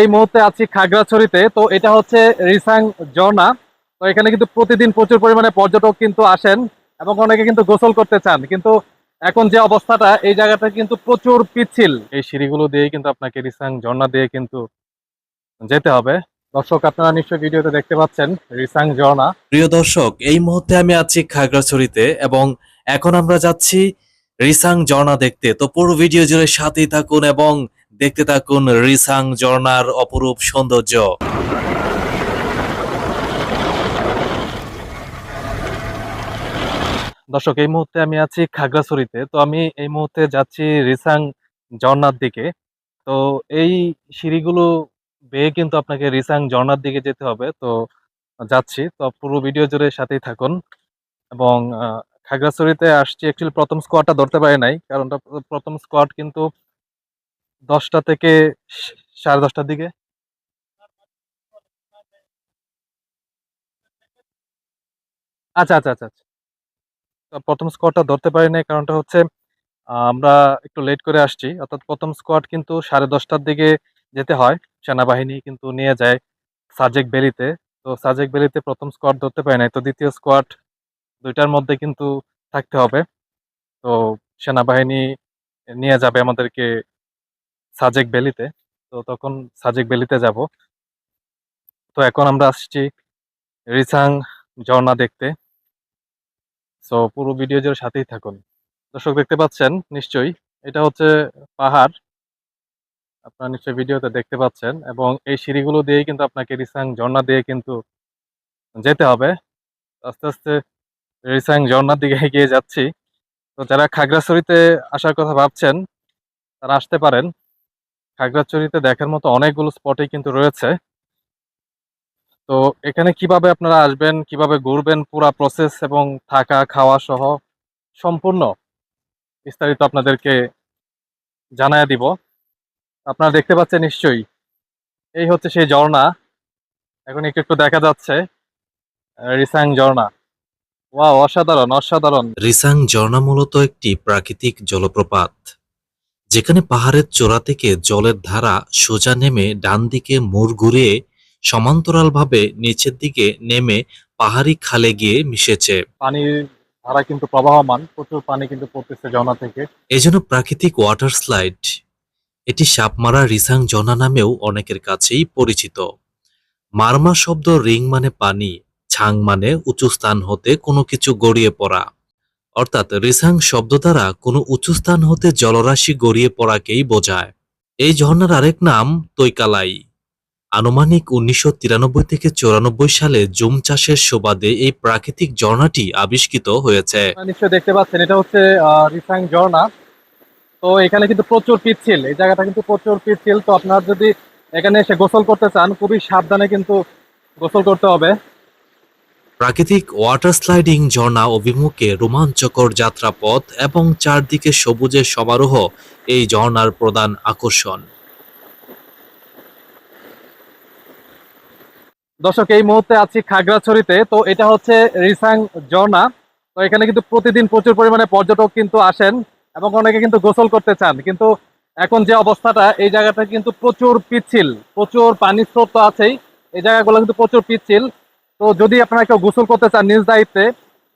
এই মুহূর্তে আছি খাগড়াছড়িতে। তো এটা হচ্ছে রিসাং ঝর্ণা। তো এখানে কিন্তু প্রতিদিন প্রচুর পরিমাণে পর্যটক কিন্তু আসেন এবং অনেকে কিন্তু গোসল করতে চান। কিন্তু এখন যে অবস্থাটা, এই জায়গাটা কিন্তু প্রচুর পিচ্ছিল। এই সিঁড়িগুলো দিয়ে কিন্তু আপনাকে রিসাং ঝর্ণা দিয়ে কিন্তু যেতে হবে। দর্শক, আপনারা নিশ্চয়ই ভিডিওতে দেখতে পাচ্ছেন রিসাং ঝর্ণা। প্রিয় দর্শক, এই মুহূর্তে আমি আছি খাগড়াছড়িতে এবং এখন আমরা যাচ্ছি রিসাং ঝর্ণা দেখতে। তো পুরো ভিডিও জুড়ে সাথেই থাকুন এবং দেখতে থাকুন রিসাং ঝর্ণার অপরূপ সৌন্দর্য। দর্শক, এই মুহূর্তে আমি আছি খাগড়াছড়িতে। তো আমি এই মুহূর্তে যাচ্ছি রিসাং ঝর্ণার দিকে। তো এই সিঁড়িগুলো বেয়ে কিন্তু আপনাকে রিসাং ঝর্ণার দিকে যেতে হবে। তো যাচ্ছি। তো পুরো ভিডিও জুড়ে সাথেই থাকুন। এবং খাগড়াছড়িতে আসছি। অ্যাকচুয়ালি প্রথম স্কোয়াডটা ধরতে পারি নাই। কারণটা, প্রথম স্কোয়াড কিন্তু দশটা থেকে সাড়ে দশটার দিকে। আচ্ছা আচ্ছা আচ্ছা আচ্ছা। প্রথম স্কোয়াডটা ধরতে পারি নাই, কারণটা হচ্ছে আমরা একটু লেট করে আসছি। অর্থাৎ প্রথম স্কোয়াড কিন্তু সাড়ে দশটার দিকে যেতে হয়, সেনাবাহিনী কিন্তু নিয়ে যায় সাজেক বেলিতে। তো সাজেক বেলিতে প্রথম স্কোয়াড ধরতে পারি নাই, তো দ্বিতীয় স্কোয়াড দুইটার মধ্যে কিন্তু থাকতে হবে। তো সেনাবাহিনী নিয়ে যাবে আমাদেরকে সাজেক বেলিতে তো তখন সাজেক বেলিতে যাব। তো এখন আমরা আসছি রিসাং ঝর্ণা দেখতে। সো পুরো ভিডিও জুড়ে সাথেই থাকুন। দর্শক দেখতে পাচ্ছেন, নিশ্চয়ই। এটা হচ্ছে পাহাড়। আপনারা নিশ্চয়ই ভিডিওতে দেখতে পাচ্ছেন এবং এই সিঁড়িগুলো দিয়েই কিন্তু আপনাকে রিসাং ঝর্ণা দিয়ে কিন্তু যেতে হবে। আস্তে আস্তে রিসাং ঝর্ণার দিকে এগিয়ে যাচ্ছি। তো যারা খাগড়াছড়িতে আসার কথা ভাবছেন, তারা আসতে পারেন। খাগড়াছড়িতে দেখার মতো অনেকগুলো স্পটই কিন্তু রয়েছে। তো এখানে কীভাবে আপনারা আসবেন, কীভাবে ঘুরবেন, পুরা প্রসেস এবং থাকা, খাওয়া সহ সম্পূর্ণ বিস্তারিত আপনাদেরকে জানায় দিব। আপনারা দেখতে পাচ্ছেন নিশ্চয়ই, এই হচ্ছে সেই ঝর্ণা। এখন একটু একটু দেখা যাচ্ছে রিসাং ঝর্ণা। ওয়াও, অসাধারণ অসাধারণ। রিসাং ঝর্ণা মূলত একটি প্রাকৃতিক জলপ্রপাত। যেখানে পাহাড়ের চূড়া থেকে জলের ধারা সোজা নেমে ডান দিকে মোড় ঘুরিয়ে সমান্তরালভাবে নিচের দিকে নেমে পাহাড়ি খালে গিয়ে মিশেছে। পানির ধারা কিন্তু প্রবাহমান প্রচুর পানি কিন্তু পড়তেছে ঝর্ণা থেকে। এজন্য প্রাকৃতিক ওয়াটার স্লাইড এটি সাপমারা রিসাং জনা নামেও অনেকের কাছেই পরিচিত। মারমা শব্দ রিং মানে পানি ছাং মানে উঁচু স্থান হতে কোনো কিছু গড়িয়ে পড়া। অর্থাৎ রিসাং শব্দ দ্বারা কোনো উঁচু স্থান হতে জলরাশি গড়িয়ে পড়াকেই বোঝায়। এই ঝর্ণার আরেক নাম তৈকালাই। আনুমানিক উনিশশো তিরানব্বই থেকে চৌরানব্বই সালে জুম চাষের সুবাদে এই প্রাকৃতিক ঝর্ণাটি আবিষ্কৃত হয়েছে। নিশ্চয়ই দেখতে পাচ্ছেন, এটা হচ্ছে রিসাং ঝর্ণা। তো এখানে কিন্তু প্রচুর পিচ্ছিল এই জায়গাটা কিন্তু প্রচুর পিচ্ছিল তো আপনার যদি এখানে এসে গোসল করতে চান, খুবই সাবধানে কিন্তু গোসল করতে হবে। প্রাকৃতিক ওয়াটার স্লাইডিং ঝর্ণা অভিমুখে রোমাঞ্চকর যাত্রাপথ এবং চারদিকে সবুজের সমারোহ এই ঝর্ণার প্রধান আকর্ষণ। দর্শক, এই মুহূর্তে আছি খাগড়াছড়িতে। তো এটা হচ্ছে রিসাং ঝর্ণা। তো এখানে কিন্তু প্রতিদিন প্রচুর পরিমাণে পর্যটক কিন্তু আসেন এবং অনেকে কিন্তু গোসল করতে চান। কিন্তু এখন যে অবস্থাটা, এই জায়গাটা কিন্তু প্রচুর পিচ্ছিল, প্রচুর পানির স্রোত তো আছেই। এই জায়গাগুলো কিন্তু প্রচুর পিচ্ছিল। তো যদি আপনারা কেউ গোসল করতে চান নিজ দায়িত্বে,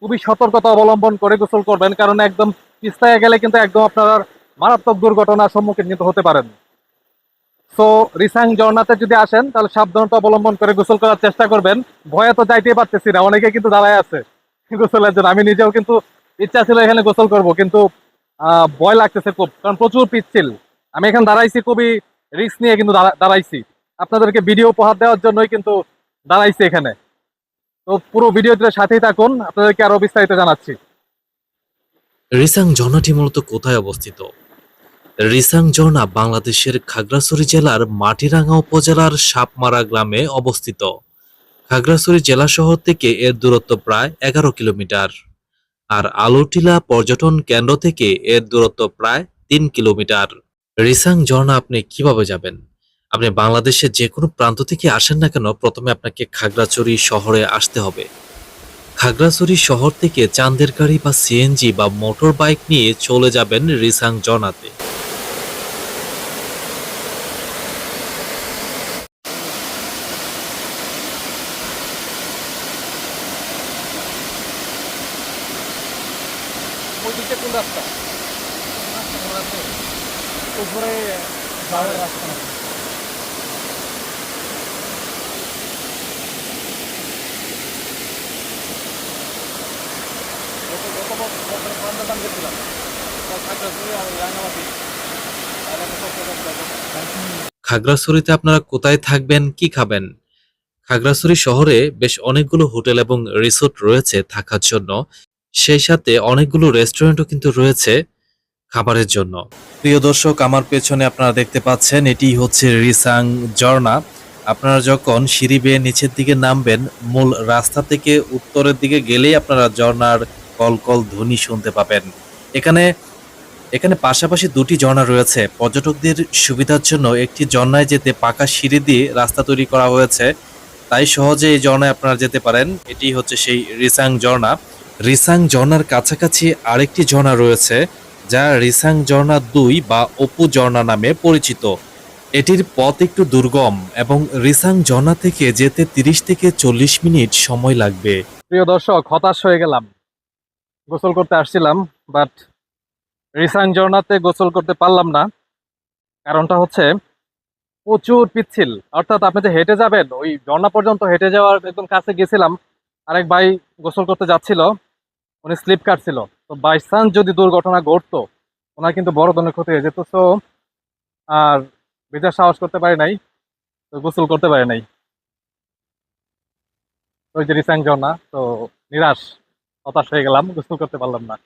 খুবই সতর্কতা অবলম্বন করে গোসল করবেন, কারণ একদম পিস্তায় গেলে কিন্তু একদম আপনার মারাত্মক দুর্ঘটনার সম্মুখীন কিন্তু হতে পারেন। সো রিসাং ঝর্ণাতে যদি আসেন, তাহলে সাবধানতা অবলম্বন করে গোসল করার চেষ্টা করবেন। ভয়ে তো যাইতেই পারতেছি না, অনেকে কিন্তু দাঁড়ায় আছে গোসলের জন্য। আমি নিজেও কিন্তু ইচ্ছা ছিল এখানে গোসল করব, কিন্তু ভয় লাগতেছে খুব, কারণ প্রচুর পিচ্ছিল। আমি এখানে দাঁড়াইছি খুবই রিস্ক নিয়ে কিন্তু দাঁড়াইছি। আপনাদেরকে ভিডিও উপহার দেওয়ার জন্যই কিন্তু দাঁড়াইছি এখানে। তো পুরো ভিডিওটির সাথেই থাকুন, আপনাদেরকে আরও বিস্তারিত জানাচ্ছি। রিসাং ঝর্ণাটি মূলত কোথায় অবস্থিত? রিসাং ঝর্ণা বাংলাদেশের খাগড়াছড়ি জেলার মাটিরাঙ্গা উপজেলার সাপমারা গ্রামে অবস্থিত। খাগড়াছড়ি জেলা শহর থেকে এর দূরত্ব প্রায় এগারো কিলোমিটার। আর আলোটিলা পর্যটন কেন্দ্র থেকে এর দূরত্ব প্রায় তিন কিলোমিটার। রিসাং ঝর্ণা আপনি কীভাবে যাবেন? আপনি বাংলাদেশের যে কোনো প্রান্ত থেকে আসেন না কেন, প্রথমে আপনাকে খাগড়াছড়ি শহরে আসতে হবে। খাগড়াছড়ি শহর থেকে চাঁদের গাড়ি বা সিএনজি বা মোটর বাইক নিয়ে চলে যাবেন রিসাং জনাতে। কোন রাস্তা? উপরে রাস্তা? খাগড়াছড়িতে আপনারা কোথায় থাকবেন, কি খাবেন? খাগড়াছড়ি শহরে বেশ অনেকগুলো হোটেল এবং রিসোর্ট রয়েছে থাকার জন্য। সেই সাথে অনেকগুলো রেস্টুরেন্টও কিন্তু রয়েছে খাবারের জন্য। প্রিয় দর্শক, আমার পেছনে আপনারা দেখতে পাচ্ছেন, এটি হচ্ছে রিসাং ঝর্ণা। আপনারা যখন সিঁড়ি বেয়ে নিচের দিকে নামবেন, মূল রাস্তা থেকে উত্তরের দিকে গেলেই আপনারা ঝর্ণার কলকল ধ্বনি শুনতে পাবেন। এখানে এখানে পাশাপাশি দুটি ঝর্ণা রয়েছে। পর্যটকদের সুবিধার জন্য একটি ঝর্ণায় যেতে পাকা সিঁড়ি দিয়ে রাস্তা তৈরি করা হয়েছে। তাই সহজে এই ঝর্ণায় আপনারা যেতে পারেন। এটি হচ্ছে সেই রিসাং ঝর্ণা। রিসাং ঝর্ণার কাছাকাছি আরেকটি ঝর্ণা রয়েছে, যা রিসাং ঝর্ণা দুই বা অপু ঝর্ণা নামে পরিচিত। এটির পথ একটু দুর্গম এবং রিসাং ঝর্ণা থেকে যেতে তিরিশ থেকে চল্লিশ মিনিট সময় লাগবে। প্রিয় দর্শক, হতাশ হয়ে গেলাম। গোসল করতে আসছিলাম বাট রিসাং ঝর্ণাতে গোসল করতে পারলাম না। কারণটা হচ্ছে প্রচুর পিচ্ছিল। অর্থাৎ আপনি যে হেঁটে যাবেন, ওই ঝর্ণা পর্যন্ত হেঁটে যাওয়ার একদম কাছে গেছিলাম। আরেক ভাই গোসল করতে যাচ্ছিল, উনি স্লিপ কাটছিল। তো বাই চান্স যদি দুর্ঘটনা ঘটতো, ওনার কিন্তু বড় ধরনের ক্ষতি হয়ে যেত। তো আর ভেজার সাহস করতে পারে নাই, তো গোসল করতে পারে নাই। ওই যে রিসাং ঝর্ণা তো নিরাশ। হতাশ হয়ে গেলাম গোসল করতে পারলাম না।